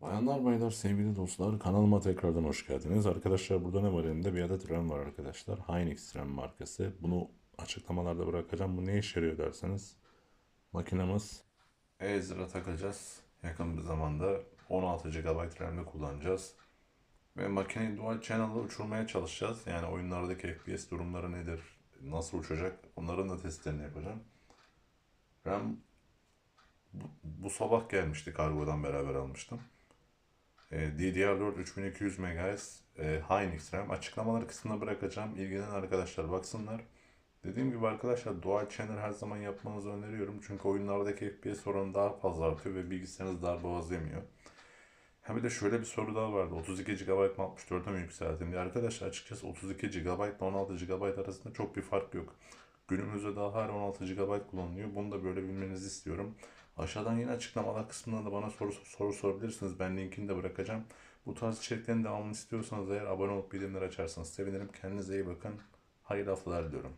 Bayanlar baylar sevgili dostlar kanalıma tekrardan hoş geldiniz. Arkadaşlar burada ne var elimde? Bir adet RAM var arkadaşlar. Hynix RAM markası. Bunu açıklamalarda bırakacağım. Bu ne işe yarıyor derseniz. Makinemiz Ezra takacağız. Yakın bir zamanda 16 GB RAM'de kullanacağız. Ve makineyi dual channel'da uçurmaya çalışacağız. Yani oyunlardaki FPS durumları nedir? Nasıl uçacak? Onların da testlerini yapacağım. RAM bu, bu sabah gelmişti kargodan beraber almıştım. E, DDR4 3200 MHz e, Hynix RAM açıklamaları kısmına bırakacağım. İlgilenen arkadaşlar baksınlar. Dediğim gibi arkadaşlar dual channel her zaman yapmanızı öneriyorum. Çünkü oyunlardaki FPS oranı daha fazla artıyor ve bilgisayarınız darbe yemiyor. Ha de şöyle bir soru daha vardı. 32 GB mı 64'e mi yükselteyim diye. Arkadaşlar açıkçası 32 GB ile 16 GB arasında çok bir fark yok. Günümüzde daha hala 16 GB kullanılıyor. Bunu da böyle bilmenizi istiyorum. Aşağıdan yine açıklamalar kısmında da bana soru, soru sorabilirsiniz. Ben linkini de bırakacağım. Bu tarz içeriklerin devamını istiyorsanız eğer abone olup bildirimleri açarsanız sevinirim. Kendinize iyi bakın. Hayırlı haftalar diliyorum.